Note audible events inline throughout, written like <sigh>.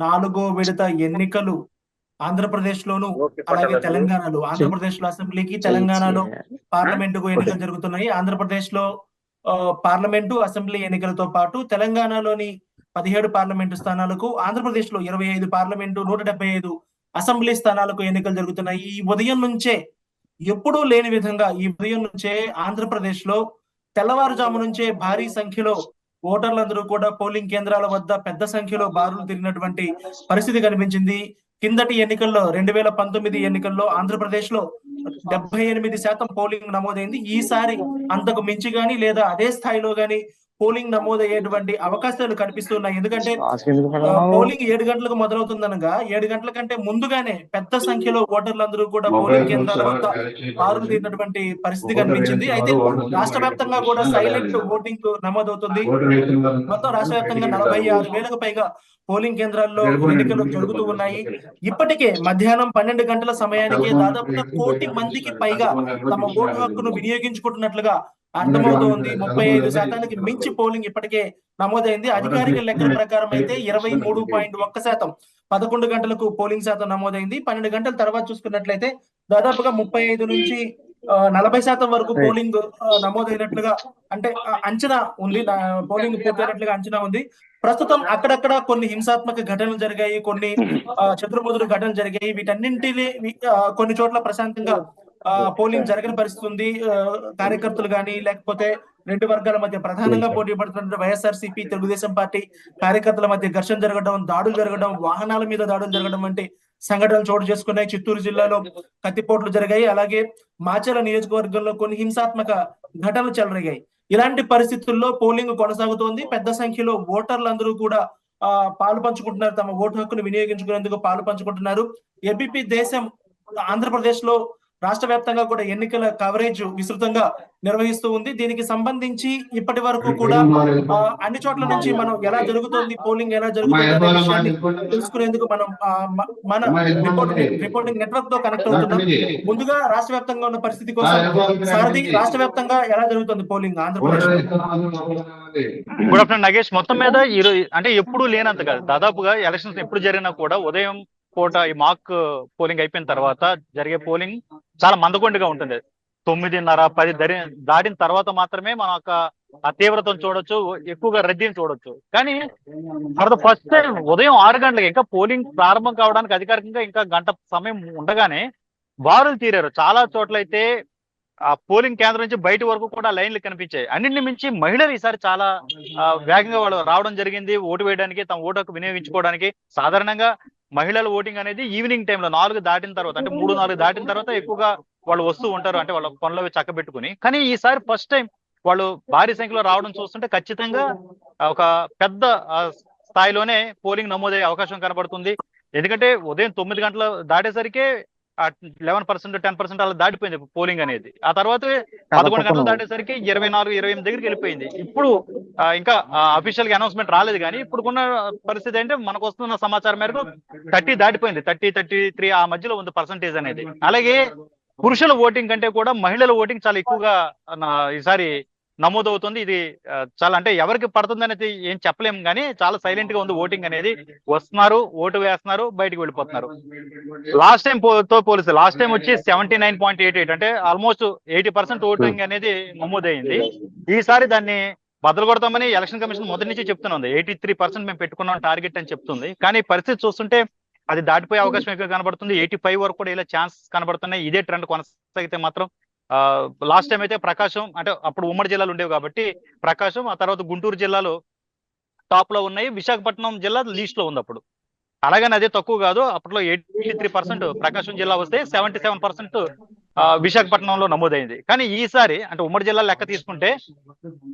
నాలుగో విడత ఎన్నికలు ఆంధ్రప్రదేశ్ లోను అలాగే. తెలంగాణలో ఆంధ్రప్రదేశ్లో అసెంబ్లీకి తెలంగాణలో పార్లమెంటుకు ఎన్నికలు జరుగుతున్నాయి. ఆంధ్రప్రదేశ్లో ఆ, పార్లమెంటు అసెంబ్లీ ఎన్నికలతో పాటు తెలంగాణలోని పదిహేడు పార్లమెంటు స్థానాలకు ఆంధ్రప్రదేశ్లో ఇరవై ఐదు పార్లమెంటు నూట డెబ్బై ఐదు అసెంబ్లీ స్థానాలకు ఎన్నికలు జరుగుతున్నాయి. ఈ ఉదయం నుంచే ఎప్పుడూ లేని విధంగా ఈ ఉదయం నుంచే ఆంధ్రప్రదేశ్లో తెల్లవారుజాము నుంచే భారీ సంఖ్యలో ఓటర్లందరూ కూడా పోలింగ్ కేంద్రాల వద్ద పెద్ద సంఖ్యలో బారులు తిరిగినటువంటి పరిస్థితి కనిపించింది. కిందటి ఎన్నికల్లో రెండు వేల పంతొమ్మిది ఎన్నికల్లో ఆంధ్రప్రదేశ్లో డెబ్బై ఎనిమిది శాతం పోలింగ్ నమోదైంది. ఈసారి అంతకు మించి గాని లేదా అదే స్థాయిలో గాని పోలింగ్ నమోదయ్యేటువంటి అవకాశాలు కనిపిస్తున్నాయి. ఎందుకంటే పోలింగ్ ఏడు గంటలకు మొదలవుతుందనగా ఏడు గంటల కంటే ముందుగానే పెద్ద సంఖ్యలో ఓటర్లందరూ కూడా పోలింగ్ కేంద్రాల వద్ద బారులు తీరినటువంటి పరిస్థితి కనిపించింది. అయితే రాష్ట్ర వ్యాప్తంగా కూడా సైలెంట్ ఓటింగ్ నమోదవుతుంది. మొత్తం రాష్ట్ర వ్యాప్తంగా నలభై ఆరు వేలకు పైగా పోలింగ్ కేంద్రాల్లో ఎన్నికలు జరుగుతూ ఉన్నాయి. ఇప్పటికే మధ్యాహ్నం పన్నెండు గంటల సమయానికి దాదాపుగా కోటి మందికి పైగా తమ ఓటు హక్కును వినియోగించుకుంటున్నట్లుగా అర్థమవుతోంది. ముప్పై ఐదు శాతానికి మించి పోలింగ్ ఇప్పటికే నమోదైంది. అధికారిక లెక్కల ప్రకారం అయితే ఇరవై మూడు పాయింట్ ఒక్క శాతం. పదకొండు గంటలకు పోలింగ్ శాతం నమోదైంది. పన్నెండు గంటల తర్వాత చూసుకున్నట్లయితే దాదాపుగా ముప్పై ఐదు నుంచి నలభై శాతం వరకు పోలింగ్ నమోదైనట్లుగా అంటే అంచనా ఉంది. పోలింగ్ పూర్తయినట్లుగా అంచనా ఉంది. ప్రస్తుతం అక్కడక్కడ కొన్ని హింసాత్మక ఘటనలు జరిగాయి. కొన్ని చెదురుముదురు ఘటనలు జరిగాయి. వీటన్నింటినీ కొన్ని చోట్ల ప్రశాంతంగా పోలింగ్ జరగని పరిస్థితి ఉంది కార్యకర్తలు గాని లేకపోతే రెండు వర్గాల మధ్య ప్రధానంగా పోటీ పడుతున్న వైఎస్ఆర్ సిపి తెలుగుదేశం పార్టీ కార్యకర్తల మధ్య ఘర్షణ జరగడం దాడులు జరగడం వాహనాల మీద దాడులు జరగడం వంటి సంఘటనలు చోటు చేసుకున్నాయి. చిత్తూరు జిల్లాలో కత్తిపోట్లు జరిగాయి. అలాగే మాచల నియోజకవర్గంలో కొన్ని హింసాత్మక ఘటనలు చెలరేగాయి. ఇలాంటి పరిస్థితుల్లో పోలింగ్ కొనసాగుతోంది. పెద్ద సంఖ్యలో ఓటర్లందరూ కూడా ఆ పాలు పంచుకుంటున్నారు. తమ ఓటు హక్కును వినియోగించుకునేందుకు పాలు పంచుకుంటున్నారు. ఏబిపి దేశం ఆంధ్రప్రదేశ్లో రాష్ట్ర వ్యాప్తంగా కూడా ఎన్నికల కవరేజ్ విస్తృతంగా నిర్వహిస్తూ ఉంది. దీనికి సంబంధించి ఇప్పటి వరకు కూడా అన్ని చోట్ల నుంచి మనం ఎలా జరుగుతుంది పోలింగ్ ఎలా జరుగుతుంది తెలుసుకునేందుకు మనం మన రిపోర్టింగ్ రిపోర్టింగ్ నెట్వర్క్తో కనెక్ట్ అవుతున్నాం. ముందుగా రాష్ట్ర వ్యాప్తంగా ఉన్న పరిస్థితి కోసం సారథి రాష్ట్ర వ్యాప్తంగా ఎలా జరుగుతుంది polling Andhra Pradesh? Good afternoon Nagesh మొత్తం మీద ఈ రోజు అంటే ఎప్పుడు లేనంత కాదు. దాదాపుగా ఎలక్షన్స్ ఎప్పుడు జరిగినా కూడా ఉదయం కోట ఈ మాక్ పోలింగ్ అయిపోయిన తర్వాత జరిగే పోలింగ్ చాలా మందకొండిగా ఉంటుంది. తొమ్మిదిన్నర పది దరి దాటిన తర్వాత మాత్రమే మనం ఒక ఆ తీవ్రతను చూడొచ్చు ఎక్కువగా రద్దీని చూడొచ్చు. కానీ ఫర్ ద ఫస్ట్ టైం ఉదయం ఆరు గంటలకు ఇంకా పోలింగ్ ప్రారంభం కావడానికి అధికారికంగా ఇంకా గంట సమయం ఉండగానే బారులు తీరారు. చాలా చోట్ల అయితే ఆ పోలింగ్ కేంద్రం నుంచి బయట వరకు కూడా లైన్లు కనిపించాయి. అన్నింటిని మించి మహిళలు ఈసారి చాలా వేగంగా వాళ్ళు రావడం జరిగింది. ఓటు వేయడానికి తమ ఓటు హక్కు వినియోగించుకోవడానికి సాధారణంగా మహిళల ఓటింగ్ అనేది ఈవినింగ్ టైంలో నాలుగు దాటిన తర్వాత అంటే మూడు నాలుగు దాటిన తర్వాత ఎక్కువగా వాళ్ళు వస్తూ ఉంటారు అంటే వాళ్ళ పనులు చక్కబెట్టుకుని. కానీ ఈసారి ఫస్ట్ టైం వాళ్ళు భారీ సంఖ్యలో రావడం చూస్తుంటే ఖచ్చితంగా ఒక పెద్ద స్థాయిలోనే పోలింగ్ నమోదయ్యే అవకాశం కనబడుతుంది. ఎందుకంటే ఉదయం తొమ్మిది గంటలు దాటేసరికి లెవెన్ పర్సెంట్ టెన్ పర్సెంట్ అలా దాటిపోయింది పోలింగ్ అనేది. ఆ తర్వాత పదకొండు గంటలు దాటేసరికి ఇరవై నాలుగు ఇరవై ఎనిమిది దగ్గరికి వెళ్ళిపోయింది. ఇప్పుడు ఇంకా అఫీషియల్గా అనౌన్స్మెంట్ రాలేదు కానీ ఇప్పుడున్న పరిస్థితి అంటే మనకు వస్తున్న సమాచారం మేరకు థర్టీ దాటిపోయింది. థర్టీ థర్టీ త్రీ ఆ మధ్యలో ఉంది పర్సంటేజ్ అనేది. అలాగే పురుషుల ఓటింగ్ కంటే కూడా మహిళల ఓటింగ్ చాలా ఎక్కువగా ఈసారి నమోదవుతుంది. ఇది చాలా అంటే ఎవరికి పడుతుంది అనేది ఏం చెప్పలేం కానీ చాలా సైలెంట్గా ఉంది ఓటింగ్ అనేది. వస్తున్నారు ఓటు వేస్తున్నారు బయటకు వెళ్ళిపోతున్నారు. లాస్ట్ టైం తో పోలిస్తే లాస్ట్ టైం వచ్చి seventy nine point eight eight అంటే ఆల్మోస్ట్ ఎయిటీ పర్సెంట్ ఓటింగ్ అనేది నమోదైంది ఈసారి దాన్ని బదులు కొడతామని ఎలక్షన్ కమిషన్ మొదటి నుంచి చెప్తున్నది. ఎయిటీ త్రీ పర్సెంట్ మేము పెట్టుకున్నాం టార్గెట్ అని చెప్తుంది. కానీ పరిస్థితి చూస్తుంటే అది దాటిపోయే అవకాశం ఎక్కువ కనబడుతుంది. ఎయిటీ ఫైవ్ వరకు కూడా ఇలా ఛాన్స్ కనబడుతున్నాయి. ఇదే ట్రెండ్ కొనసాగితే మాత్రం లాస్ట్ టైం అయితే ప్రకాశం అంటే అప్పుడు ఉమ్మడి జిల్లాలు ఉండేవి కాబట్టి ప్రకాశం ఆ తర్వాత గుంటూరు జిల్లాలో టాప్లో ఉన్నాయి. విశాఖపట్నం జిల్లా లీస్ట్లో ఉంది అప్పుడు. అలాగని అదే తక్కువ కాదు అప్పట్లో ఎయిటీ త్రీ పర్సెంట్ ప్రకాశం జిల్లా వస్తే సెవెంటీ సెవెన్ పర్సెంట్ విశాఖపట్నంలో నమోదైంది. కానీ ఈసారి అంటే ఉమ్మడి జిల్లా లెక్క తీసుకుంటే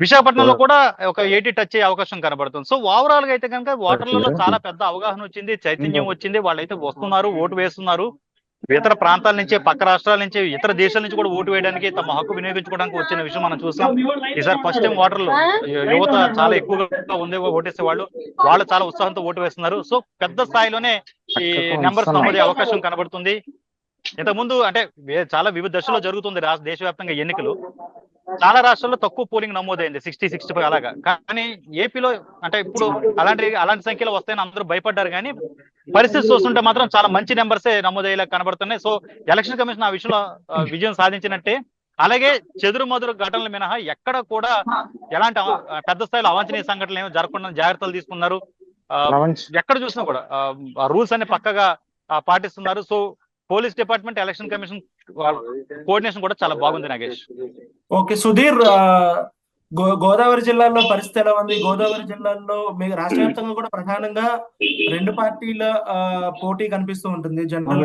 విశాఖపట్నంలో కూడా ఒక ఎయిటీ టచ్ అయ్యే అవకాశం కనబడుతుంది. సో ఓవరాల్గా అయితే కనుక ఓటర్లలో చాలా పెద్ద అవగాహన వచ్చింది చైతన్యం వచ్చింది. వాళ్ళైతే వస్తున్నారు ఓటు వేస్తున్నారు. ఇతర ప్రాంతాల నుంచి పక్క రాష్ట్రాల నుంచి ఇతర దేశాల నుంచి కూడా ఓటు వేయడానికి తమ హక్కు వినియోగించుకోవడానికి వచ్చిన విషయం మనం చూసాం. ఈసారి ఫస్ట్ టైం ఓటర్లు యువత చాలా ఎక్కువగా ఉంది ఓటేసే వాళ్ళు. వాళ్ళు చాలా ఉత్సాహంతో ఓటు వేస్తున్నారు. సో పెద్ద స్థాయిలోనే ఈ నెంబర్స్ నమోదే అవకాశం కనబడుతుంది. ఇంతకుముందు అంటే చాలా వివిధ దశలో జరుగుతుంది రాష్ట్ర దేశవ్యాప్తంగా ఎన్నికలు. చాలా రాష్ట్రాల్లో తక్కువ పోలింగ్ నమోదైంది సిక్స్టీ సిక్స్టీ ఫైవ్ అలాగా. కానీ ఏపీలో అంటే ఇప్పుడు అలాంటి అలాంటి సంఖ్యలో వస్తాయని అందరూ భయపడ్డారు కానీ పరిస్థితి చూస్తుంటే మాత్రం చాలా మంచి నెంబర్సే నమోదయ్యేలా కనబడుతున్నాయి. సో ఎలక్షన్ కమిషన్ ఆ విషయంలో విజయం సాధించినట్టే. అలాగే చెదురు మదురు ఘటనలు మినహా ఎక్కడ కూడా ఎలాంటి పెద్ద స్థాయిలో అవాంఛనీయ సంఘటనలు ఏమి జరగకుండా జాగ్రత్తలు తీసుకున్నారు. ఎక్కడ చూసినా కూడా రూల్స్ అన్ని పక్కగా పాటిస్తున్నారు. So police department election commission coordination కూడా చాలా బాగుంది నాగేష్. ఓకే సుధీర్ గోదావరి జిల్లాలో పరిస్థితి ఎలా ఉంది? గోదావరి జిల్లాలో మీ రాష్ట్ర వ్యాప్తంగా కూడా ప్రధానంగా రెండు పార్టీల పోటీ కనిపిస్తూ ఉంటుంది. జనరల్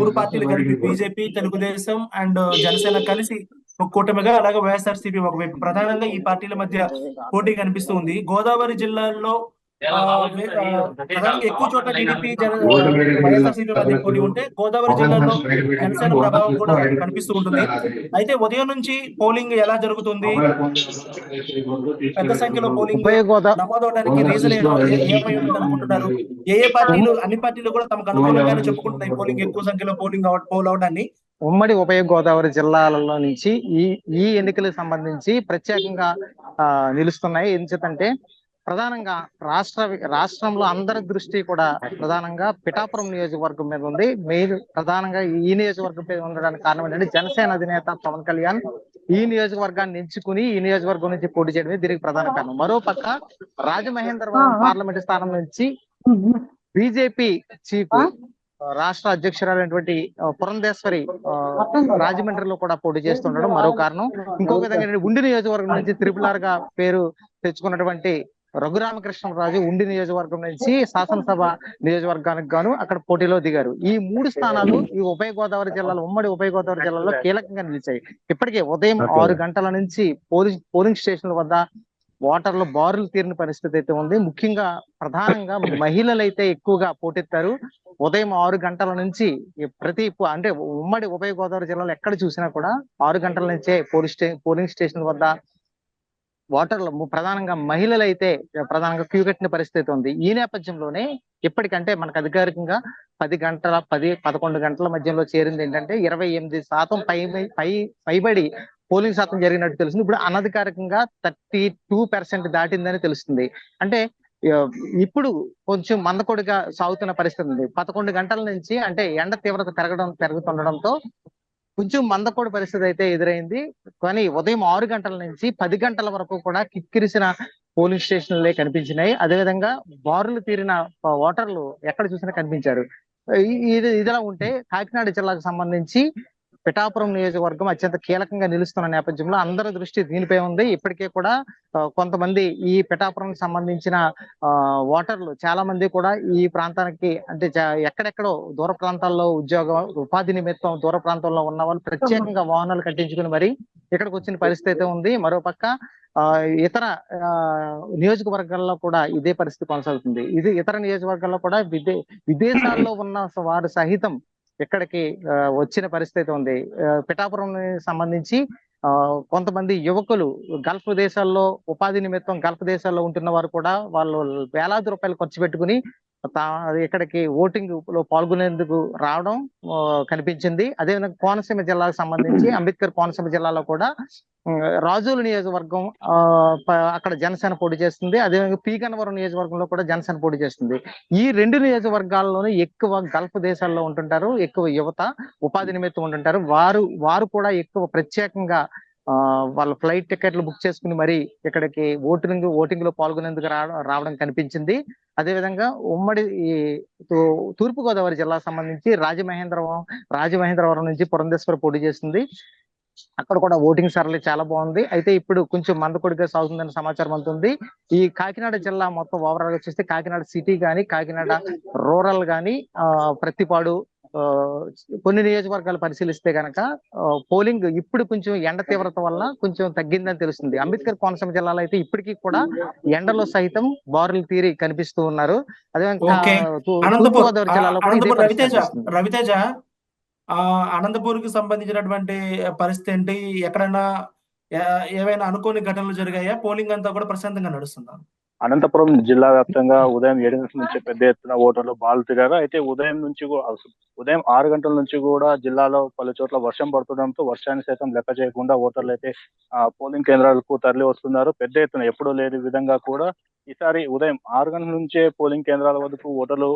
మూడు పార్టీలు కలిపి బీజేపీ తెలుగుదేశం అండ్ జనసేన కలిసి ఒక కూటమిగా అలాగే వైఎస్ఆర్సీపీ ఒకవైపు. ప్రధానంగా ఈ పార్టీల మధ్య పోటీ కనిపిస్తూ ఉంది. గోదావరి జిల్లాలో ఎక్కువ చోట్ల టీడీపీ వైఎస్ఆర్సీపీ పోటీ ఉంటే గోదావరి జిల్లాలో జనసేన ప్రభావం కూడా కనిపిస్తూ ఉంటుంది అయితే ఉదయం నుంచి పోలింగ్ ఎలా జరుగుతుంది? పెద్ద సంఖ్యలో పోలింగ్ నమోదవడానికి రీజన్ ఏమై ఉంటుంది అనుకుంటున్నారు. ఏ ఏ పార్టీలు అన్ని పార్టీలు కూడా తమకు అనుకూలంగానే చెప్పుకుంటున్నాయి. పోలింగ్ ఎక్కువ సంఖ్యలో పోలింగ్ అవట్ పోల్ అవడాన్ని ఉమ్మడి ఉభయ గోదావరి జిల్లాలలో నుంచి ఈ ఈ ఎన్నికలకు సంబంధించి ప్రత్యేకంగా ఆ, నిలుస్తున్నాయి. ఎందుకంటే ప్రధానంగా రాష్ట్ర రాష్ట్రంలో అందరి దృష్టి కూడా ప్రధానంగా పిఠాపురం నియోజకవర్గం మీద ఉంది. మెయిన్ ప్రధానంగా ఈ నియోజకవర్గం మీద ఉండడానికి కారణం ఏంటంటే జనసేన అధినేత పవన్ కళ్యాణ్ ఈ నియోజకవర్గాన్ని ఎంచుకుని ఈ నియోజకవర్గం నుంచి పోటీ చేయడమే దీనికి ప్రధాన కారణం. మరోపక్క రాజమహేంద్రవరం పార్లమెంట్ స్థానం నుంచి బీజేపీ చీఫ్ రాష్ట్ర అధ్యక్షురాలైనటువంటి పురంధేశ్వరి రాజమండ్రిలో కూడా పోటీ చేస్తుండడం మరో కారణం. ఇంకో విధంగా ఉండి నియోజకవర్గం నుంచి త్రిపులార్గా పేరు తెచ్చుకున్నటువంటి రఘురామకృష్ణరాజు ఉండి నియోజకవర్గం నుంచి శాసనసభ నియోజకవర్గానికి గాను అక్కడ పోటీలో దిగారు. ఈ మూడు స్థానాలు ఈ ఉభయ గోదావరి జిల్లాలో ఉమ్మడి ఉభయ గోదావరి జిల్లాలో కీలకంగా నిలిచాయి. ఇప్పటికే ఉదయం ఆరు గంటల నుంచి పోలింగ్ పోలింగ్ స్టేషన్ల వద్ద ఓటర్లు బారులు తీరిన పరిస్థితి అయితే ఉంది. ముఖ్యంగా ప్రధానంగా మహిళలు అయితే ఎక్కువగా పోటెత్తారు. ఉదయం ఆరు గంటల నుంచి ప్రతి అంటే ఉమ్మడి ఉభయ గోదావరి జిల్లాలో ఎక్కడ చూసినా కూడా ఆరు గంటల నుంచే పోలీస్ స్టే పోలింగ్ స్టేషన్ వద్ద ఓటర్లు ప్రధానంగా మహిళలు అయితే ప్రధానంగా క్యూ కట్టిన పరిస్థితి ఉంది. ఈ నేపథ్యంలోనే ఇప్పటికంటే మనకు అధికారికంగా పది గంటల పది పదకొండు గంటల మధ్యలో చేరింది ఏంటంటే ఇరవై ఎనిమిది శాతం పై పై పైబడి పోలింగ్ శాతం జరిగినట్టు తెలుస్తుంది. ఇప్పుడు అనధికారికంగా థర్టీ టూ పర్సెంట్ దాటిందని తెలుస్తుంది. అంటే ఇప్పుడు కొంచెం మందకొడిగా సాగుతున్న పరిస్థితి ఉంది. పదకొండు గంటల నుంచి అంటే ఎండ తీవ్రత పెరగడం పెరుగుతుండడంతో కొంచెం మందకోడి పరిస్థితి అయితే ఎదురైంది. కానీ ఉదయం ఆరు గంటల నుంచి పది గంటల వరకు కూడా కిక్కిరిసిన పోలింగ్ స్టేషన్లే కనిపించినాయి. అదేవిధంగా బారులు తీరిన ఓటర్లు ఎక్కడ చూసినా కనిపించారు. ఇది ఇదిలా ఉంటే కాకినాడ జిల్లాకు సంబంధించి పిఠాపురం నియోజకవర్గం అత్యంత కీలకంగా నిలుస్తున్న నేపథ్యంలో అందరి దృష్టి దీనిపై ఉంది. ఇప్పటికే కూడా కొంతమంది ఈ పిఠాపురంకి సంబంధించిన ఆ, ఓటర్లు చాలా మంది కూడా ఈ ప్రాంతానికి అంటే చా- ఎక్కడెక్కడో దూర ప్రాంతాల్లో ఉద్యోగం ఉపాధి నిమిత్తం దూర ప్రాంతంలో ఉన్న వాళ్ళు ప్రత్యేకంగా వాహనాలు కట్టించుకుని మరి ఇక్కడికి వచ్చిన పరిస్థితి అయితే ఉంది. మరోపక్క ఆ, ఇతర ఆ, నియోజకవర్గాల్లో కూడా ఇదే పరిస్థితి కొనసాగుతుంది. ఇది ఇతర నియోజకవర్గాల్లో కూడా విదే విదేశాల్లో ఉన్న వారు సహితం ఇక్కడికి ఆ, వచ్చిన పరిస్థితి ఉంది. పిఠాపురం సంబంధించి ఆ, కొంతమంది యువకులు గల్ఫ్ దేశాల్లో ఉపాధి నిమిత్తం గల్ఫ్ దేశాల్లో ఉంటున్న వారు కూడా వాళ్ళు వేలాది రూపాయలు ఖర్చు పెట్టుకుని ఇక్కడికి ఓటింగ్లో పాల్గొనేందుకు రావడం కనిపించింది. అదేవిధంగా కోనసీమ జిల్లాకు సంబంధించి అంబేద్కర్ కోనసీమ జిల్లాలో కూడా రాజుల రాజోలు నియోజకవర్గం ఆ, ప- అక్కడ జనసేన పోటీ చేస్తుంది. అదేవిధంగా పీగన్నవరం నియోజకవర్గంలో కూడా జనసేన పోటీ చేస్తుంది. ఈ రెండు నియోజకవర్గాల్లోనే ఎక్కువ గల్ఫ్ దేశాల్లో ఉంటుంటారు ఎక్కువ యువత ఉపాధి నిమిత్తం ఉంటుంటారు. వారు వారు కూడా ఎక్కువ ప్రత్యేకంగా వాళ్ళ ఫ్లైట్ టికెట్లు బుక్ చేసుకుని మరి ఇక్కడికి ఓటింగ్ ఓటింగ్లో పాల్గొనేందుకు రావడం కనిపించింది. అదేవిధంగా ఉమ్మడి ఈ తూర్పు గోదావరి జిల్లా సంబంధించి రాజమహేంద్రవరం రాజమహేంద్రవరం నుంచి పురంధేశ్వర పోటీ చేస్తుంది. అక్కడ కూడా ఓటింగ్ సరళి చాలా బాగుంది. అయితే ఇప్పుడు కొంచెం మందకొడిగా సాగుతుందని సమాచారం అందుతుంది. ఈ కాకినాడ జిల్లా మొత్తం ఓవరాల్గా చూస్తే కాకినాడ సిటీ గాని కాకినాడ రూరల్ గాని ఆ ప్రతిపాడు కొన్ని నియోజకవర్గాలు పరిశీలిస్తే గనక ఆ, పోలింగ్ ఇప్పుడు కొంచెం ఎండ తీవ్రత వల్ల కొంచెం తగ్గిందని తెలుస్తుంది. అంబేద్కర్ కోనసీమ జిల్లాలో అయితే ఇప్పటికీ కూడా ఎండలో సైతం బారులు తీరి కనిపిస్తూ ఉన్నారు. అనంతపూర్ తూర్పుగోదావరి జిల్లాలో రవితేజ కనిపిస్తుంది. రవితేజ ఆ అనంతపూర్కి సంబంధించినటువంటి పరిస్థితి ఏంటి? ఎక్కడైనా ఏవైనా అనుకోని ఘటనలు జరిగాయా? పోలింగ్ అంతా కూడా ప్రశాంతంగా నడుస్తుందా? అనంతపురం జిల్లా వ్యాప్తంగా ఉదయం ఏడు గంటల నుంచి పెద్ద ఎత్తున ఓటర్లు బాలు తిరిగారు. అయితే ఉదయం నుంచి ఉదయం ఆరు గంటల నుంచి కూడా జిల్లాలో పలు చోట్ల వర్షం పడుతుండడంతో వర్షాన్ని సైతం లెక్క చేయకుండా ఓటర్లు అయితే పోలింగ్ కేంద్రాలకు తరలి వస్తున్నారు. పెద్ద ఎత్తున ఎప్పుడూ లేని విధంగా కూడా ఈసారి ఉదయం ఆరు గంటల నుంచే పోలింగ్ కేంద్రాల వద్దకు ఓటర్లు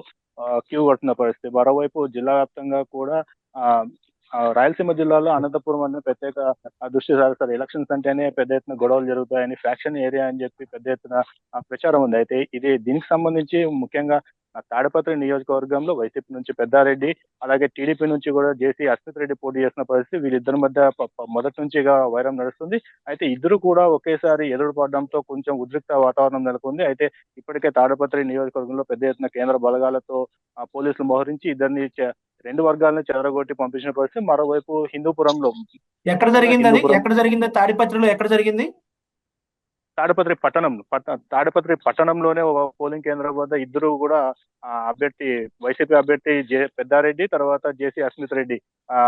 క్యూ కడుతున్న పరిస్థితి. మరోవైపు జిల్లా వ్యాప్తంగా కూడా ఆ, రాయలసీమ జిల్లాలో అనంతపురం అనే ప్రత్యేక దృష్టి సారిస్తారు ఎలక్షన్స్ అంటేనే పెద్ద ఎత్తున గొడవలు జరుగుతాయని ఫ్యాక్షన్ ఏరియా అని చెప్పి పెద్ద ఎత్తున ప్రచారం ఉంది. అయితే ఇది దీనికి సంబంధించి ముఖ్యంగా ఆ, తాడిపత్రి నియోజకవర్గంలో వైసీపీ నుంచి పెద్దారెడ్డి అలాగే టీడీపీ నుంచి కూడా జేసీ అస్మిత్ రెడ్డి పోటీ చేసిన పరిస్థితి వీళ్ళిద్దరి మధ్య మొదటి నుంచిగా వైరం నడుస్తుంది. అయితే ఇద్దరు కూడా ఒకేసారి ఎదురు పడడంతో కొంచెం ఉద్రిక్త వాతావరణం నెలకొంది. అయితే ఇప్పటికే తాడిపత్రి నియోజకవర్గంలో పెద్ద ఎత్తున కేంద్ర బలగాలతో పోలీసులు మోహరించి ఇద్దరిని రెండు వర్గాలను చెదరగొట్టి పంపించిన పరిస్థితి. మరోవైపు హిందూపురంలో ఎక్కడ జరిగింది. ఎక్కడ జరిగింది? తాడిపత్రిలో ఎక్కడ జరిగింది? తాడపత్రి పట్టణం తాడపత్రి పట్టణంలోనే ఒక పోలింగ్ కేంద్రం వద్ద ఇద్దరు కూడా ఆ, అభ్యర్థి వైసీపీ అభ్యర్థి జే పెద్దారెడ్డి తర్వాత జేసీ అస్మిత్ రెడ్డి ఆ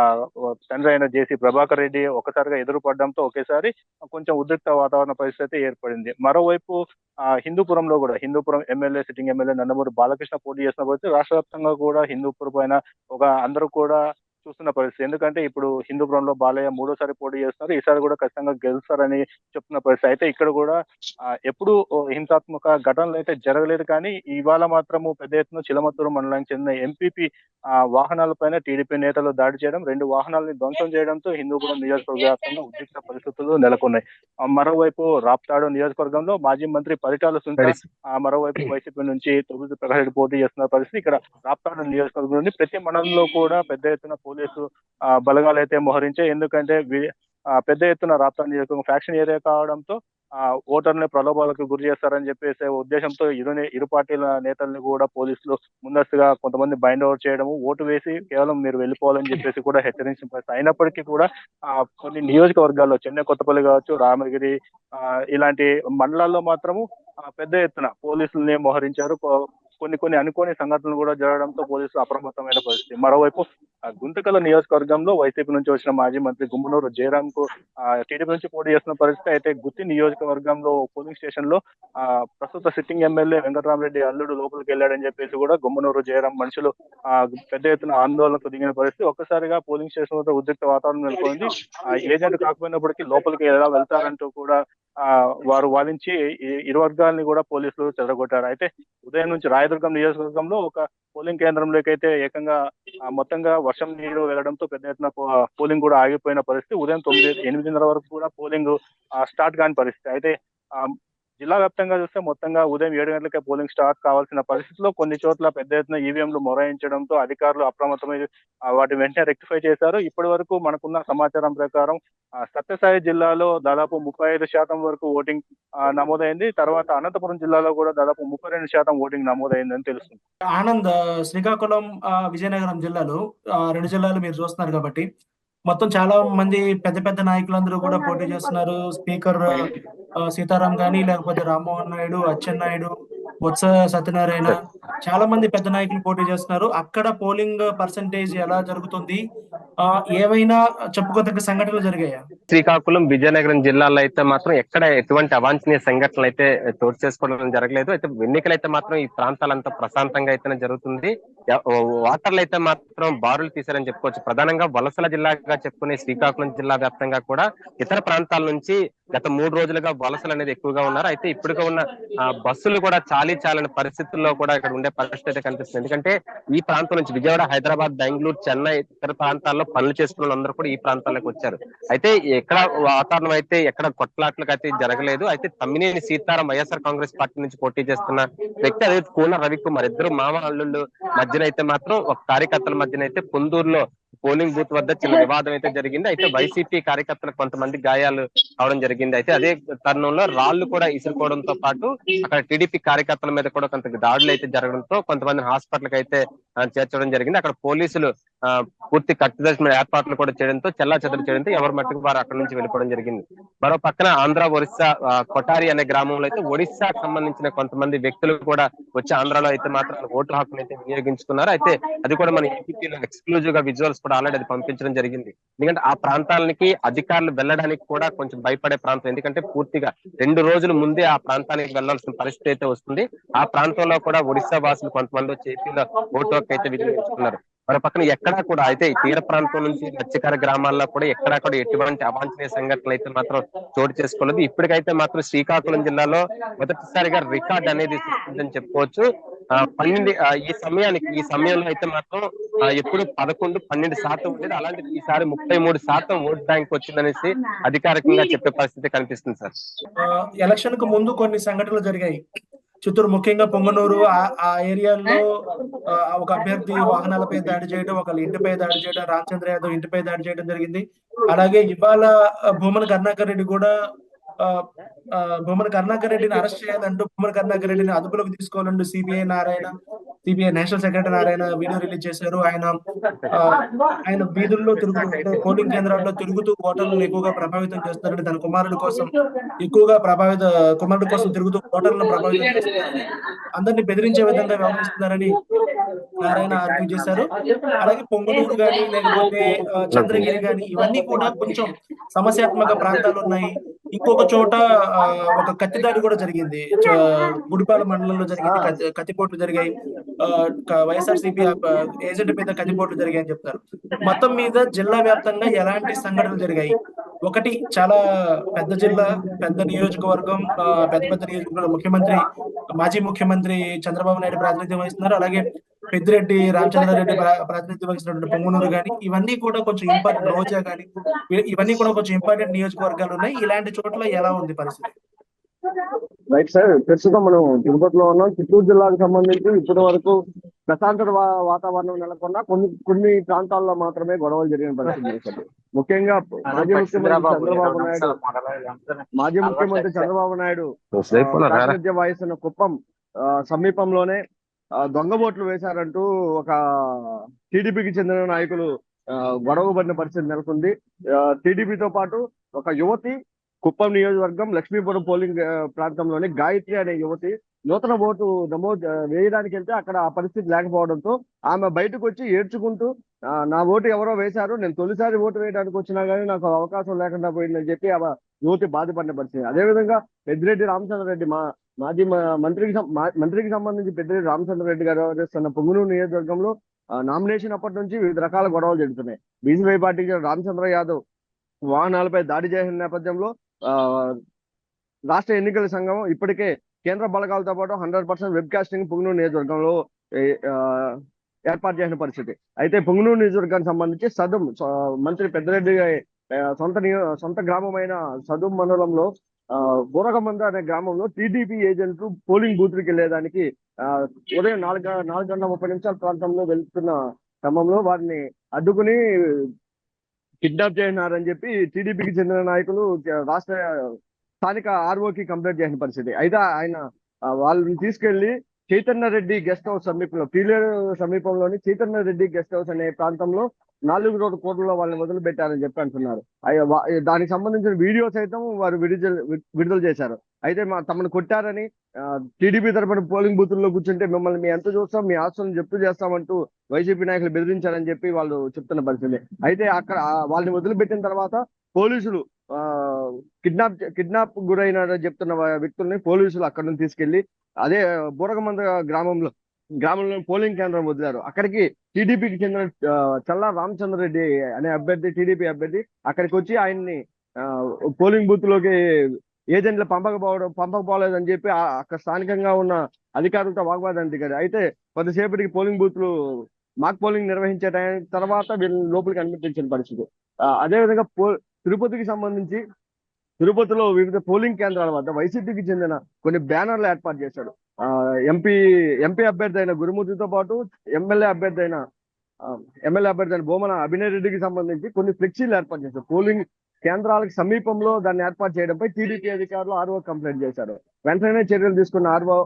తండ్రి అయిన జేసీ ప్రభాకర్ రెడ్డి ఒకసారిగా ఎదురు పడడంతో ఒకేసారి కొంచెం ఉద్రిక్త వాతావరణ పరిస్థితి ఏర్పడింది. మరోవైపు ఆ హిందూపురంలో కూడా Hindupuram MLA sitting MLA Nandamuri Balakrishna పోటీ చేసిన పరిస్థితి రాష్ట్ర వ్యాప్తంగా కూడా హిందూపురం పైన ఒక అందరూ కూడా చూస్తున్న పరిస్థితి. ఎందుకంటే ఇప్పుడు హిందూపురంలో బాలయ్య మూడోసారి పోటీ చేస్తున్నారు ఈసారి కూడా ఖచ్చితంగా గెలుస్తారని చెప్తున్న పరిస్థితి. అయితే ఇక్కడ కూడా ఎప్పుడు హింసాత్మక ఘటనలు అయితే జరగలేదు. కానీ ఇవాళ మాత్రము పెద్ద ఎత్తున చిలమత్తూరు మండలానికి చెందిన ఎంపీపీ వాహనాలపైన టీడీపీ నేతలు దాడి చేయడం రెండు వాహనాలని ధ్వంసం చేయడంతో హిందూపురం నియోజకవర్గ వ్యాప్తంగా ఉద్రిక్త పరిస్థితులు నెలకొన్నాయి. మరోవైపు రాప్తాడు నియోజకవర్గంలో మాజీ మంత్రి పరిటాల సుందర ఆ మరోవైపు వైసీపీ నుంచి తొమ్మిది ప్రకాష్ పోటీ చేస్తున్న పరిస్థితి. ఇక్కడ రాప్తాడు నియోజకవర్గంలోని ప్రతి మండలంలో కూడా పెద్ద ఎత్తున పోలీసు బలగాలు అయితే మోహరించాయి. ఎందుకంటే పెద్ద ఎత్తున రాష్ట్ర నియోజకవర్గం ఫ్యాక్షన్ ఏరియా కావడంతో ఆ ఓటర్ని ప్రలోభాలకు గురి చేస్తారని చెప్పేసి ఉద్దేశంతో ఇరు ఇరు పార్టీల నేతల్ని కూడా పోలీసులు ముందస్తుగా కొంతమంది బైండ్ ఓవర్ చేయడము ఓటు వేసి కేవలం మీరు వెళ్ళిపోవాలని చెప్పేసి కూడా హెచ్చరించిన పరిస్థితి అయినప్పటికీ కూడా ఆ, కొన్ని నియోజకవర్గాల్లో చెన్నై కొత్తపల్లి కావచ్చు రామగిరి ఆ, ఇలాంటి మండలాల్లో మాత్రము ఆ, పెద్ద ఎత్తున పోలీసుల్ని మోహరించారు. కొన్ని కొన్ని అనుకోని సంఘటనలు కూడా జరగడంతో పోలీసులు అప్రమత్తమైన పరిస్థితి. మరోవైపు గుంతకల నియోజకవర్గంలో వైసీపీ నుంచి వచ్చిన మాజీ మంత్రి గుమ్మనూరు జయరామ్కు టీడీపీ నుంచి పోటీ చేస్తున్న పరిస్థితి అయితే గుత్తి నియోజకవర్గంలో పోలింగ్ స్టేషన్లో ఆ, ప్రస్తుత సిట్టింగ్ ఎమ్మెల్యే వెంకటరామరెడ్డి అల్లుడు లోపలికి వెళ్ళాడని చెప్పేసి కూడా గుమ్మనూరు జయరామ్ మనుషులు ఆ, పెద్ద ఎత్తున ఆందోళనకు దిగిన పరిస్థితి. ఒక్కసారిగా పోలింగ్ స్టేషన్ వద్ద ఉద్రిక్త వాతావరణం నెలకొంది. ఏజెంట్ కాకపోయినప్పటికీ లోపలికి ఎలా వెళ్తారంటూ కూడా వారు వాదించి ఇరు వర్గాలని కూడా పోలీసులు చెదరగొట్టారు. అయితే ఉదయం నుంచి రాయదుర్గం నియోజకవర్గంలో ఒక పోలింగ్ కేంద్రంలోకి అయితే ఏకంగా ఆ, మొత్తంగా వర్షం నీరు వెళ్ళడంతో పెద్ద ఎత్తున పోలింగ్ కూడా ఆగిపోయిన పరిస్థితి. ఉదయం తొమ్మిది ఎనిమిదిన్నర వరకు కూడా పోలింగ్ స్టార్ట్ కాని పరిస్థితి. అయితే జిల్లా వ్యాప్తంగా చూస్తే మొత్తంగా ఉదయం ఏడు గంటలకే పోలింగ్ స్టార్ట్ కావాల్సిన పరిస్థితిలో కొన్ని చోట్ల పెద్ద ఎత్తున ఈవీఎంలు మొరాయించడంతో అధికారులు అప్రమత్తమై వాటి వెంటనే రెక్టిఫై చేశారు. ఇప్పటి వరకు మనకున్న సమాచారం ప్రకారం ఆ, సత్యసాయి జిల్లాలో దాదాపు ముప్పై ఐదు శాతం వరకు ఓటింగ్ నమోదైంది. తర్వాత అనంతపురం జిల్లాలో కూడా దాదాపు ముప్పై రెండు శాతం ఓటింగ్ నమోదైందని తెలుస్తుంది. ఆనంద్ శ్రీకాకుళం విజయనగరం జిల్లాలు రెండు జిల్లాలు మీరు చూస్తున్నారు కాబట్టి మొత్తం చాలా మంది పెద్ద పెద్ద నాయకులందరూ కూడా పోటీ చేస్తున్నారు. స్పీకర్ సీతారాం గాని లేకపోతే రామ్మోహన్ నాయుడు అచ్చెన్నాయుడు బొత్స సత్యనారాయణ చాలా మంది పెద్ద నాయకులు పోటీ చేస్తున్నారు. అక్కడ పోలింగ్ పర్సంటేజ్ ఎలా జరుగుతుంది? ఆ, ఏవైనా చెప్పుకోదగ్గ సంఘటనలు జరిగాయా? శ్రీకాకుళం విజయనగరం జిల్లాలో అయితే మాత్రం ఎక్కడ ఎటువంటి అవాంఛనీయ సంఘటనలు అయితే చోటు చేసుకోవడం జరగలేదు. అయితే ఎన్నికలు అయితే మాత్రం ఈ ప్రాంతాలంతా ప్రశాంతంగా అయితే జరుగుతుంది. వాటర్లు అయితే మాత్రం బారులు తీశారని చెప్పుకోవచ్చు. ప్రధానంగా వలసల జిల్లాగా చెప్పుకునే శ్రీకాకుళం జిల్లా వ్యాప్తంగా కూడా ఇతర ప్రాంతాల నుంచి గత మూడు రోజులుగా వలసలు అనేది ఎక్కువగా ఉన్నారు. అయితే ఇప్పటికే ఉన్న ఆ, బస్సులు కూడా చాలీ చాలని పరిస్థితుల్లో కూడా ఇక్కడ ఉండే పరిస్థితి అయితే కనిపిస్తుంది. ఎందుకంటే ఈ ప్రాంతం నుంచి విజయవాడ హైదరాబాద్ బెంగళూరు చెన్నై ఇతర ప్రాంతాల్లో పనులు చేసుకున్న వాళ్ళందరూ కూడా ఈ ప్రాంతాలకు వచ్చారు. అయితే ఎక్కడ వాతావరణం అయితే ఎక్కడ కొట్లాట్లకు అయితే జరగలేదు. అయితే Tammineni Sitaram YSR Congress party నుంచి పోటీ చేస్తున్న వ్యక్తి అదే కూన రవికుమార్. ఇద్దరు మామ అల్లుళ్ళు మధ్యన అయితే మాత్రం ఒక కార్యకర్తల మధ్యన అయితే పొందూరులో పోలింగ్ బూత్ వద్ద చిన్న <laughs> వివాదం అయితే జరిగింది. అయితే వైసీపీ కార్యకర్తలకు కొంతమంది గాయాలు అవడం జరిగింది. అయితే అదే తరుణంలో రాళ్ళు కూడా ఇసురుకోవడంతో పాటు అక్కడ టీడీపీ కార్యకర్తల మీద కూడా కొంత దాడులు అయితే జరగడంతో కొంతమంది హాస్పిటల్ అయితే చేర్చడం జరిగింది. అక్కడ పోలీసులు పూర్తి కట్టుదల ఏర్పాట్లు కూడా చేయడంతో చెల్లా చెదరు చేయడంతో ఎవరి మట్టుకు వారు అక్కడ నుంచి వెళ్ళిపోవడం జరిగింది. మరో పక్కన ఆంధ్ర ఒరిస్సా కొటారి అనే గ్రామంలో అయితే ఒడిస్సాకు సంబంధించిన కొంతమంది వ్యక్తులు కూడా వచ్చి ఆంధ్రాలో అయితే మాత్రం ఓటు హక్కును అయితే వినియోగించుకున్నారు. అయితే అది కూడా మన ఏపీలో ఎక్స్క్లూజివ్గా విజువల్స్ కూడా ఆల్రెడీ అది పంపించడం జరిగింది. ఎందుకంటే ఆ ప్రాంతాలకి అధికారులు వెళ్ళడానికి కూడా కొంచెం భయపడే ప్రాంతం. ఎందుకంటే పూర్తిగా రెండు రోజుల ముందే ఆ ప్రాంతానికి వెళ్ళాల్సిన పరిస్థితి అయితే వస్తుంది. ఆ ప్రాంతంలో కూడా ఒడిస్సా వాసులు కొంతమంది వచ్చి ఏపీలో ఓటు హక్కు అయితే వినియోగించుకున్నారు. మరి పక్కన ఎక్కడా కూడా అయితే తీర ప్రాంతం నుంచి మత్స్యకార గ్రామాల్లో కూడా ఎక్కడా కూడా ఎటువంటి అవాంఛనీయ సంఘటనలు అయితే మాత్రం చోటు చేసుకోలేదు ఇప్పటికైతే మాత్రం శ్రీకాకుళం జిల్లాలో మొదటిసారిగా రికార్డ్ అనేది సృష్టిందని చెప్పుకోవచ్చు. ఆ, పన్నెండు ఈ సమయానికి ఈ సమయంలో అయితే మాత్రం ఎప్పుడు పదకొండు పన్నెండు శాతం ఉండేది. అలాంటిది ఈసారి ముప్పై మూడు శాతం ఓట్ బ్యాంక్ వచ్చిందనేసి అధికారికంగా చెప్పే పరిస్థితి కనిపిస్తుంది సార్. ఎలక్షన్కు ముందు కొన్ని సంఘటనలు జరిగాయి. చిత్తూరు ముఖ్యంగా పొంగనూరు ఆ- ఆ ఏరియాలో ఒక అభ్యర్థి వాహనాలపై దాడి చేయడం ఒకళ్ళ ఇంటిపై దాడి చేయడం రామచంద్ర యాదవ్ ఇంటిపై దాడి చేయడం జరిగింది. అలాగే ఇవాళ భూమన కరుణాకర్ రెడ్డి కూడా ఆ, భూమన కరుణాకర్ రెడ్డిని అరెస్ట్ చేయాలంటూ భూమన కరుణాకర్ రెడ్డిని అదుపులోకి తీసుకోవాలంటూ CPI Narayana CPI national secretary Narayana video release చేశారు. ఆయన ఆయన వీధుల్లో తిరుగుతూ పోలింగ్ కేంద్రాల్లో తిరుగుతూ ఓటర్లను ఎక్కువగా ప్రభావితం చేస్తున్నారని తన కుమారుడు కోసం ఎక్కువగా ప్రభావిత కుమారుడు కోసం తిరుగుతూ ఓటర్లను ప్రభావితం చేస్తున్నారని అందరినీ బెదిరించే విధంగా వ్యవహరిస్తున్నారని నారాయణ ఆర్గ్యూ చేశారు. అలాగే పొంగనూరు కానీ లేకపోతే చంద్రగిరి కానీ ఇవన్నీ కూడా కొంచెం సమస్యాత్మక ప్రాంతాలు ఉన్నాయి. ఇంకొక చోట ఒక కత్తిదాడి కూడా జరిగింది. గుడిపాల మండలంలో జరిగింది. కత్తిపోట్లు జరిగాయి. వైఎస్ఆర్సీపీ ఏజెంట్ మీద కత్తిపోట్లు జరిగాయని చెప్తారు. మొత్తం మీద జిల్లా వ్యాప్తంగా ఎలాంటి సంఘటనలు జరిగాయి? ఒకటి చాలా పెద్ద జిల్లా పెద్ద నియోజకవర్గం పెద్ద పెద్ద నియోజకవర్గం ముఖ్యమంత్రి మాజీ ముఖ్యమంత్రి చంద్రబాబు నాయుడు ప్రాతినిధ్యం వహిస్తున్నారు. అలాగే పెద్దిరెడ్డి రామచంద్రారెడ్డి ప్రా- ప్రాతినిధ్యం వహిస్తున్నటువంటి పొంగునూరు గాని ఇవన్నీ కూడా కొంచెం ఇంపార్టెంట్ రోజా గాని ఇ- ఇవన్నీ కూడా కొంచెం ఇంపార్టెంట్ నియోజకవర్గాలు ఉన్నాయి. ఇలాంటి చోట్ల ఎలా ఉంది పరిస్థితి? రైట్ సార్ ప్రస్తుతం మనం తిరుపతిలో ఉన్నాం. చిత్తూరు జిల్లాకు సంబంధించి ఇప్పటి వరకు ప్రశాంత వా- వాతావరణం నెలకొన్న కొన్ని కొన్ని ప్రాంతాల్లో మాత్రమే గొడవలు జరిగిన పరిస్థితి. ముఖ్యంగా మాజీ ముఖ్యమంత్రి చంద్రబాబు నాయుడు మాజీ ముఖ్యమంత్రి చంద్రబాబు నాయుడు ప్రాతినిధ్యం వహిస్తున్న కుప్పం సమీపంలోనే దొంగ ఓట్లు వేశారంటూ ఒక టీడీపీకి చెందిన నాయకులు ఆ, గొడవ పడిన పరిస్థితి నెలకొంది. టీడీపీతో పాటు ఒక యువతి కుప్పం నియోజకవర్గం లక్ష్మీపురం పోలింగ్ ప్రాంతంలోని గాయత్రి అనే యువతి నూతన ఓటు నమోదు వేయడానికి వెళ్తే అక్కడ ఆ పరిస్థితి లేకపోవడంతో ఆమె బయటకు వచ్చి ఏడ్చుకుంటూ ఆ, నా ఓటు ఎవరో వేశారు నేను తొలిసారి ఓటు వేయడానికి వచ్చినా కానీ నాకు అవకాశం లేకుండా పోయిందని చెప్పి ఆమె యువతి బాధపడిన పరిస్థితి. అదేవిధంగా పెద్దిరెడ్డి రామచంద్రరెడ్డి మా మాజీ మ- మంత్రికి మంత్రికి సంబంధించి పెద్దిరెడ్డి రామచంద్రరెడ్డి గారు చేస్తున్న పొంగునూరు నియోజకవర్గంలో నామినేషన్ అప్పటి నుంచి వివిధ రకాల గొడవలు జరుగుతున్నాయి. బీజేపీ పార్టీకి చెందిన రామచంద్ర యాదవ్ వాహనాలపై దాడి చేసిన నేపథ్యంలో ఆ, రాష్ట్ర ఎన్నికల సంఘం ఇప్పటికే కేంద్ర బలగాలతో పాటు hundred percent web casting Punganur నియోజకవర్గంలో ఏర్పాటు చేసిన పరిస్థితి. అయితే పొంగునూరు నియోజకవర్గానికి సంబంధించి సదుం స- మంత్రి పెద్దరెడ్డి సొంత సొంత గ్రామమైన సదుం మండలంలో బురగమంద అనే గ్రామంలో టీడీపీ ఏజెంట్లు పోలింగ్ బూత్కి వెళ్ళేదానికి ఆ, ఉదయం నాలుగు నాలుగు గంటల ముప్పై నిమిషాల ప్రాంతంలో వెళ్తున్న క్రమంలో వారిని అడ్డుకుని కిడ్నాప్ చేసినారని చెప్పి టీడీపీకి చెందిన నాయకులు రాష్ట్ర స్థానిక ఆర్ఓకి కంప్లైంట్ చేసిన పరిస్థితి. అయితే ఆయన వాళ్ళని తీసుకెళ్ళి చైతన్య రెడ్డి గెస్ట్ హౌస్ సమీపంలో పీలేరు సమీపంలోని చైతన్య రెడ్డి గెస్ట్ హౌస్ అనే ప్రాంతంలో నాలుగు రోడ్డు కోట్లలో వాళ్ళని వదిలిపెట్టారని చెప్పి అంటున్నారు. దానికి సంబంధించిన వీడియో సైతం వారు విడుదల విడుదల చేశారు. అయితే మా తమను కొట్టారని టీడీపీ తరపున పోలింగ్ బూతుల్లో కూర్చుంటే మిమ్మల్ని మీ ఎంత చూస్తాం మీ ఆస్తులను జప్తు చేస్తామంటూ వైసీపీ నాయకులు బెదిరించారని చెప్పి వాళ్ళు చెప్తున్న పరిస్థితి. అయితే అక్కడ వాళ్ళని వదిలిపెట్టిన తర్వాత పోలీసులు కిడ్నాప్ కిడ్నాప్ గురైనారని చెప్తున్న వ్యక్తుల్ని పోలీసులు అక్కడ నుంచి తీసుకెళ్ళి అదే బూరగమంద గ్రామంలో గ్రామంలో పోలింగ్ కేంద్రం వదిలారు. అక్కడికి టీడీపీకి చెందిన చల్ల చల్లా రామచంద్రరెడ్డి అనే అభ్యర్థి టీడీపీ అభ్యర్థి అక్కడికి వచ్చి ఆయన్ని ఆ, పోలింగ్ బూత్లోకి ఏజెంట్లు పంపకపోవడం పంపకపోలేదు అని చెప్పి అక్కడ స్థానికంగా ఉన్న అధికారులతో వాగ్వాదానికి దిగారు. అయితే కొద్దిసేపటికి పోలింగ్ బూత్లు మాక్ పోలింగ్ నిర్వహించే టైం తర్వాత వీళ్ళని లోపలికి అనుమతించిన పరిస్థితి. అదేవిధంగా పో తిరుపతికి సంబంధించి తిరుపతిలో వివిధ పోలింగ్ కేంద్రాల వద్ద వైసీపీకి చెందిన కొన్ని బ్యానర్లు ఏర్పాటు చేశాడు. ఎంపీ ఎంపీ అభ్యర్థి అయిన గురుమూర్తితో పాటు ఎమ్మెల్యే అభ్యర్థి అయిన ఆ, ఎమ్మెల్యే అభ్యర్థి అయిన బోమన అభినయ్ రెడ్డికి సంబంధించి కొన్ని ఫ్లెక్సీలు ఏర్పాటు చేశారు. పోలింగ్ కేంద్రాలకు సమీపంలో దాన్ని ఏర్పాటు చేయడంపై టీడీపీ అధికారులు ఆర్ఓ కంప్లైంట్ చేశారు. వెంటనే చర్యలు తీసుకున్న ఆర్ఓ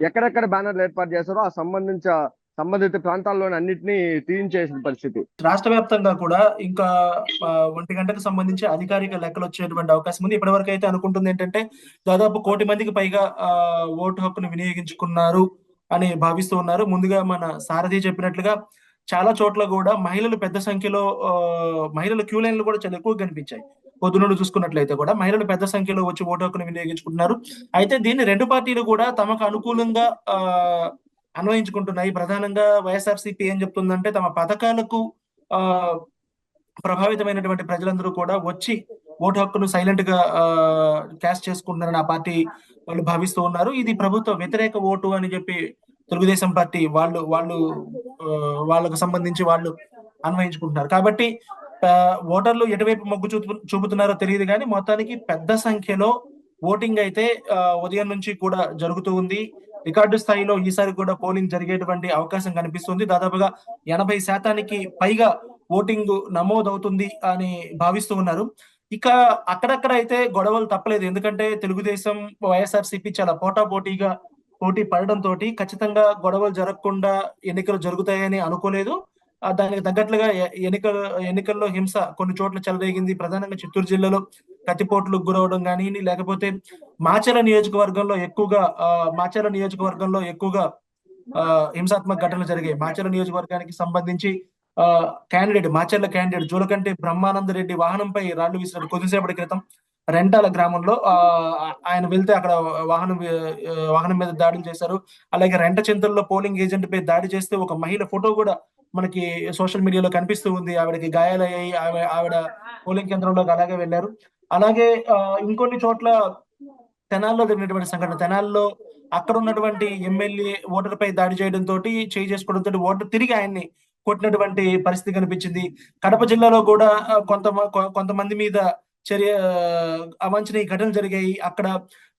ఎక్కడెక్కడ బ్యానర్లు ఏర్పాటు చేశారో ఆ సంబంధించిన సంబంధిత ప్రాంతాల్లోని అన్నింటినీ తీయించేసిన పరిస్థితి. రాష్ట్ర వ్యాప్తంగా కూడా ఇంకా ఒంటి గంటకు సంబంధించి అధికారిక లెక్కలు వచ్చేటువంటి అవకాశం ఉంది. ఇప్పటివరకు అయితే అనుకుంటుంది ఏంటంటే దాదాపు కోటి మందికి పైగా ఆ, ఓటు హక్కును వినియోగించుకున్నారు అని భావిస్తూ ఉన్నారు. ముందుగా మన సారథి చెప్పినట్లుగా చాలా చోట్ల కూడా మహిళలు పెద్ద సంఖ్యలో ఆ, క్యూ లైన్లు కూడా చాలా ఎక్కువ కనిపించాయి. పొద్దునూరు చూసుకున్నట్లయితే కూడా మహిళలు పెద్ద సంఖ్యలో వచ్చి ఓటు హక్కును వినియోగించుకుంటున్నారు. అయితే దీన్ని రెండు పార్టీలు కూడా తమకు అనుకూలంగా ఆ అన్వయించుకుంటున్నాయి. ప్రధానంగా వైఎస్ఆర్సీపీ ఏం చెప్తుందంటే తమ పథకాలకు ఆ ప్రభావితమైనటువంటి ప్రజలందరూ కూడా వచ్చి ఓటు హక్కును సైలెంట్గా క్యాష్ చేసుకుంటున్నారని ఆ పార్టీ వాళ్ళు భావిస్తూ ఉన్నారు. ఇది ప్రభుత్వ వ్యతిరేక ఓటు అని చెప్పి తెలుగుదేశం పార్టీ వాళ్ళు వాళ్ళు వాళ్ళకు సంబంధించి వాళ్ళు అన్వయించుకుంటున్నారు. కాబట్టి ఓటర్లు ఎటువైపు మొగ్గు చూపు చూపుతున్నారో తెలియదు కానీ మొత్తానికి పెద్ద సంఖ్యలో ఓటింగ్ అయితే ఉదయం నుంచి కూడా జరుగుతూ ఉంది. రికార్డు స్థాయిలో ఈసారి కూడా పోలింగ్ జరిగేటువంటి అవకాశం కనిపిస్తుంది. దాదాపుగా ఎనభై శాతానికి పైగా ఓటింగ్ నమోదవుతుంది అని భావిస్తూ ఉన్నారు. ఇక అక్కడక్కడ అయితే గొడవలు తప్పలేదు. ఎందుకంటే తెలుగుదేశం వైఎస్ఆర్సీపీ చాలా పోటాపోటీగా పోటీ పడడంతో తోటి ఖచ్చితంగా గొడవలు జరగకుండా ఎన్నికలు జరుగుతాయని అనుకోలేదు. దానికి తగ్గట్లుగా ఎన్నికల ఎన్నికల్లో హింస కొన్ని చోట్ల చెలరేగింది. ప్రధానంగా చిత్తూరు జిల్లాలో కత్తిపోట్లకు గురవడం కానీ లేకపోతే మాచల నియోజకవర్గంలో ఎక్కువగా మాచల నియోజకవర్గంలో ఎక్కువగా ఆ, హింసాత్మక ఘటనలు జరిగాయి. మాచల నియోజకవర్గానికి సంబంధించి ఆ క్యాండిడేట్ మాచర్ల క్యాండిడేట్ జూలకంటే బ్రహ్మానంద రెడ్డి వాహనంపై రాళ్ళు విసిరారు కొద్దిసేపటి క్రితం రెంటాల గ్రామంలో ఆ ఆయన వెళ్తే అక్కడ వాహనం వాహనం మీద దాడులు చేశారు. అలాగే రెంట చింతల్లో పోలింగ్ ఏజెంట్ పై దాడి చేస్తే ఒక మహిళ ఫోటో కూడా మనకి సోషల్ మీడియాలో కనిపిస్తూ ఉంది. ఆవిడకి గాయాలయ్యాయి. ఆవిడ ఆవిడ పోలింగ్ కేంద్రంలోకి అలాగే వెళ్ళారు. అలాగే ఆ, ఇంకొన్ని చోట్ల తెనాల్లో జరిగినటువంటి సంఘటన తెనాల్లో అక్కడ ఉన్నటువంటి ఎమ్మెల్యే ఓటర్ పై దాడి చేయడం తోటి చేయి చేసుకోవడంతో ఓటర్ తిరిగి ఆయన్ని కొట్టినటువంటి పరిస్థితి కనిపించింది. కడప జిల్లాలో కూడా కొంత కొంతమంది మీద చర్య అవాంఛనీయ ఘటనలు జరిగాయి. అక్కడ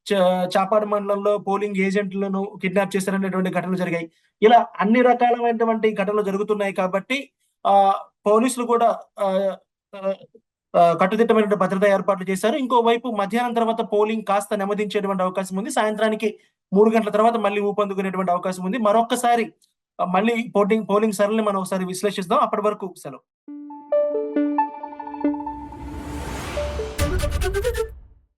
చ- చాపాడు మండలంలో పోలింగ్ ఏజెంట్లను కిడ్నాప్ చేశారనేటువంటి ఘటనలు జరిగాయి. ఇలా అన్ని రకాలైనటువంటి ఘటనలు జరుగుతున్నాయి కాబట్టి ఆ పోలీసులు కూడా కట్టుదిట్టమైన భద్రతా ఏర్పాట్లు చేశారు. ఇంకోవైపు మధ్యాహ్నం తర్వాత పోలింగ్ కాస్త నెమ్మదించేటువంటి అవకాశం ఉంది. సాయంత్రానికి మూడు గంటల తర్వాత మళ్ళీ ఊపందుకునేటువంటి అవకాశం ఉంది. మరొకసారి మళ్ళీ పోటింగ్ పోలింగ్ సరళిని మనం ఒకసారి విశ్లేషిస్తాం అప్పటి వరకు సెలవు.